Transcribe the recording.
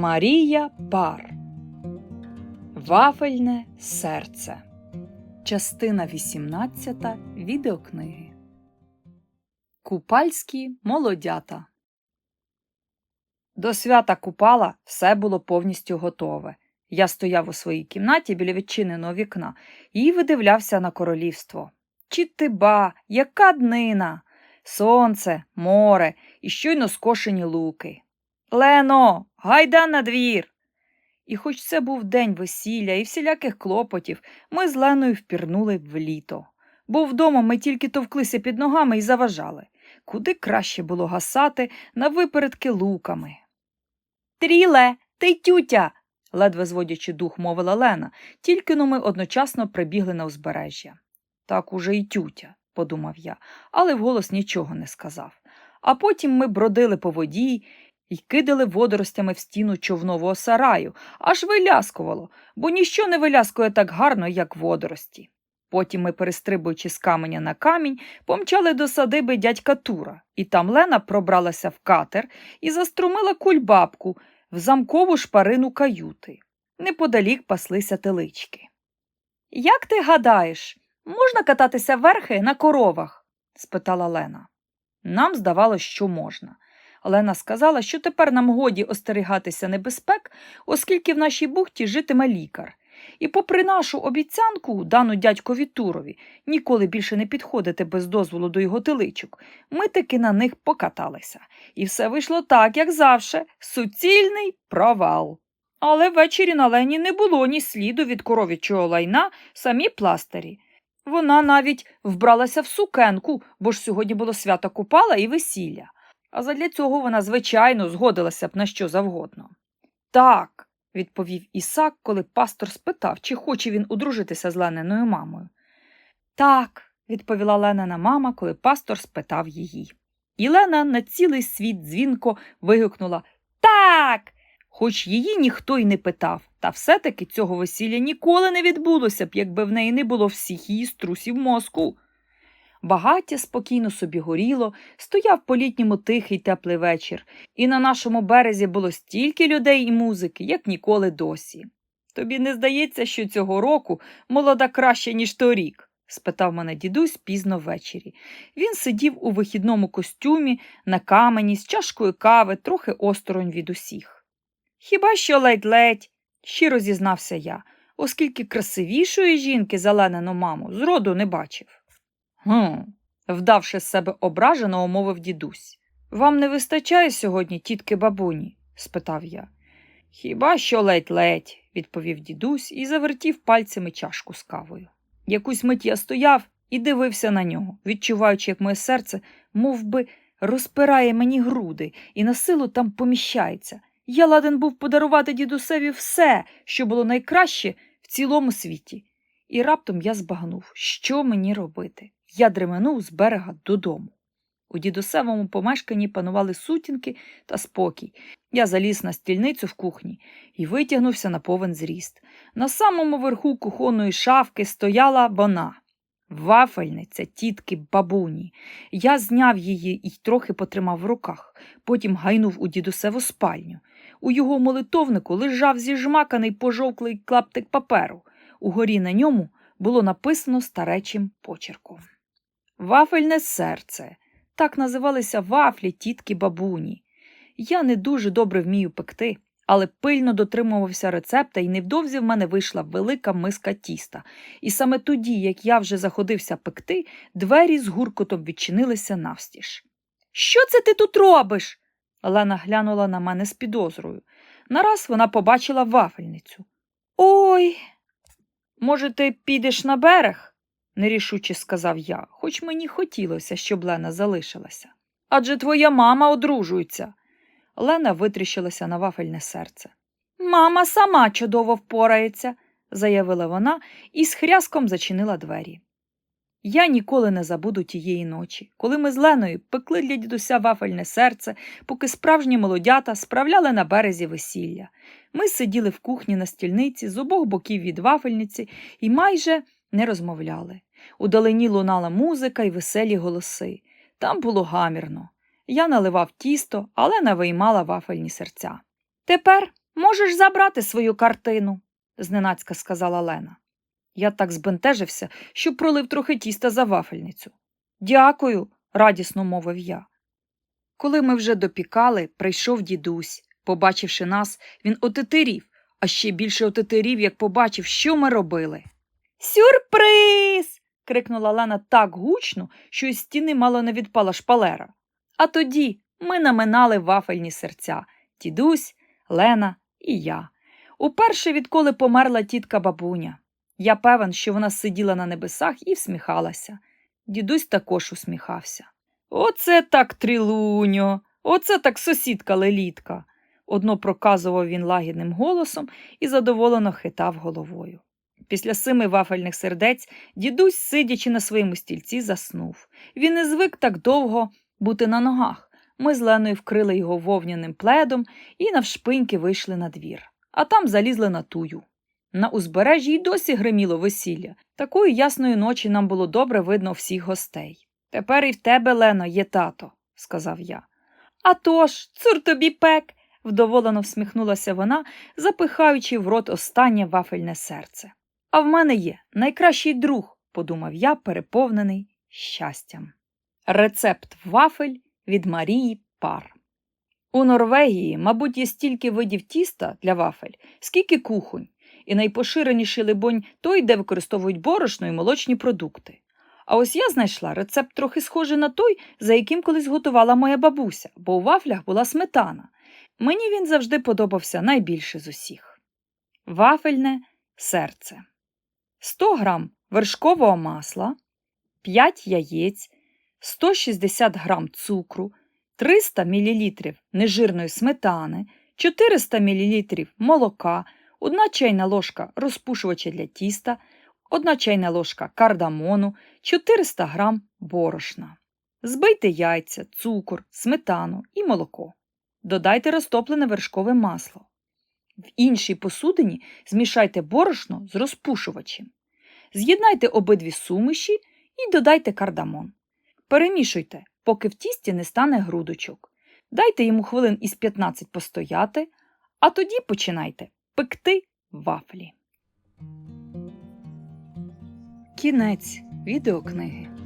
Марія Пар Вафельне серце. Частина 18 відеокниги. Купальські молодята. До свята Купала все було повністю готове. Я стояв у своїй кімнаті біля відчиненого вікна і видивлявся на королівство. Чітиба, яка днина! Сонце, море і щойно скошені луки. Лено, гайда на двір. І хоч це був день весілля і всіляких клопотів, ми з Леною впірнули в літо. Бо вдома ми тільки товклися під ногами і заважали. Куди краще було гасати на випередки луками. Тріле, ти тютя. ледве зводячи дух, мовила Лена, тільки но ми одночасно прибігли на узбережжя. Так уже й тютя, подумав я, але вголос нічого не сказав. А потім ми бродили по воді й кидали водоростями в стіну човнового сараю, аж виляскувало, бо ніщо не виляскує так гарно, як водорості. Потім ми, перестрибуючи з каменя на камінь, помчали до садиби дядька Тура, і там Лена пробралася в катер і заструмила кульбабку в замкову шпарину каюти. Неподалік паслися телички. Як ти гадаєш, можна кататися верхи на коровах? спитала Лена. Нам здавалося, що можна. Лена сказала, що тепер нам годі остерігатися небезпек, оскільки в нашій бухті житиме лікар. І, попри нашу обіцянку, дану дядькові Турові, ніколи більше не підходити без дозволу до його тиличок, ми таки на них покаталися. І все вийшло так, як завше, суцільний провал. Але ввечері на Лені не було ні сліду від коров'ячого лайна, самі пластирі. Вона навіть вбралася в сукенку, бо ж сьогодні було свято Купала і весілля. А задля цього вона, звичайно, згодилася б на що завгодно. Так, відповів Ісак, коли пастор спитав, чи хоче він одружитися з Лениною мамою. Так, відповіла Ленина мама, коли пастор спитав її. І Лена на цілий світ дзвінко вигукнула Так. Хоч її ніхто й не питав, та все-таки цього весілля ніколи не відбулося б, якби в неї не було всіх її струсів мозку. Багаття спокійно собі горіло, стояв по літньому тихий теплий вечір, і на нашому березі було стільки людей і музики, як ніколи досі. Тобі не здається, що цього року молода краще, ніж торік? спитав мене дідусь пізно ввечері. Він сидів у вихідному костюмі на камені з чашкою кави, трохи осторонь від усіх. Хіба що ледь-ледь, щиро зізнався я, оскільки красивішої жінки за Ленину маму зроду не бачив. Гм, вдавши з себе ображено, мовив дідусь. Вам не вистачає сьогодні тітки бабуні? спитав я. Хіба що ледь-ледь, відповів дідусь і завертів пальцями чашку з кавою. Якусь мить я стояв і дивився на нього, відчуваючи, як моє серце мов би, розпирає мені груди і на силу там поміщається. Я ладен був подарувати дідусеві все, що було найкраще в цілому світі. І раптом я збагнув, що мені робити. Я дременув з берега додому. У дідусевому помешканні панували сутінки та спокій. Я заліз на стільницю в кухні і витягнувся на повен зріст. На самому верху кухонної шафки стояла вона. Вафельниця тітки бабуні. Я зняв її і трохи потримав в руках, потім гайнув у дідусеву спальню. У його молитовнику лежав зіжмаканий пожовклий клаптик паперу. Угорі на ньому було написано старечим почерком. Вафельне серце. Так називалися вафлі тітки бабуні. Я не дуже добре вмію пекти, але пильно дотримувався рецепта, і невдовзі в мене вийшла велика миска тіста. І саме тоді, як я вже заходився пекти, двері з гуркотом відчинилися навстіж. Що це ти тут робиш? Лена глянула на мене з підозрою. Нараз вона побачила вафельницю. Ой. Може, ти підеш на берег? Нерішуче сказав я, хоч мені хотілося, щоб Лена залишилася. Адже твоя мама одружується. Лена витріщилася на вафельне серце. Мама сама чудово впорається, заявила вона і з хряском зачинила двері. Я ніколи не забуду тієї ночі, коли ми з Леною пекли для дідуся вафельне серце, поки справжні молодята справляли на березі весілля. Ми сиділи в кухні на стільниці з обох боків від вафельниці і майже не розмовляли. Удалині лунала музика і веселі голоси. Там було гамірно. Я наливав тісто, але не виймала вафельні серця. Тепер, Можеш забрати свою картину, зненацька сказала Лена. Я так збентежився, що пролив трохи тіста за вафельницю. Дякую, радісно мовив я. Коли ми вже допікали, прийшов дідусь. Побачивши нас, він отетерів, а ще більше отетерів, як побачив, що ми робили. Сюрприз. Крикнула Лена так гучно, що із стіни мало не відпала шпалера. А тоді ми наминали вафельні серця дідусь, Лена і я. Уперше, відколи померла тітка бабуня. Я певен, що вона сиділа на небесах і всміхалася. Дідусь також усміхався. Оце так трілуньо, оце так сусідка лелітка. Одно проказував він лагідним голосом і задоволено хитав головою. Після семи вафельних сердець дідусь, сидячи на своєму стільці, заснув. Він не звик так довго бути на ногах. Ми з Леною вкрили його вовняним пледом і навшпиньки вийшли на двір. А там залізли на тую. На узбережжі й досі гриміло весілля. Такої ясної ночі нам було добре видно всіх гостей. Тепер і в тебе, Лено, є тато, сказав я. «А тож, цур тобі пек, вдоволено всміхнулася вона, запихаючи в рот останнє вафельне серце. А в мене є найкращий друг, подумав я, переповнений щастям. Рецепт вафель від Марії Пар. У Норвегії, мабуть, є стільки видів тіста для вафель, скільки кухонь, і найпоширеніший, либонь, той, де використовують борошно і молочні продукти. А ось я знайшла рецепт трохи схожий на той, за яким колись готувала моя бабуся, бо у вафлях була сметана. Мені він завжди подобався найбільше з усіх. Вафельне серце. 100 грам вершкового масла, 5 яєць, 160 грам цукру, 300 мл нежирної сметани, 400 мл молока, 1 чайна ложка розпушувача для тіста, 1 чайна ложка кардамону, 400 грам борошна. Збийте яйця, цукор, сметану і молоко. Додайте розтоплене вершкове масло. В іншій посудині змішайте борошно з розпушувачем. З'єднайте обидві суміші і додайте кардамон. Перемішуйте, поки в тісті не стане грудочок. Дайте йому хвилин із 15 постояти, а тоді починайте пекти вафлі. Кінець відеокниги.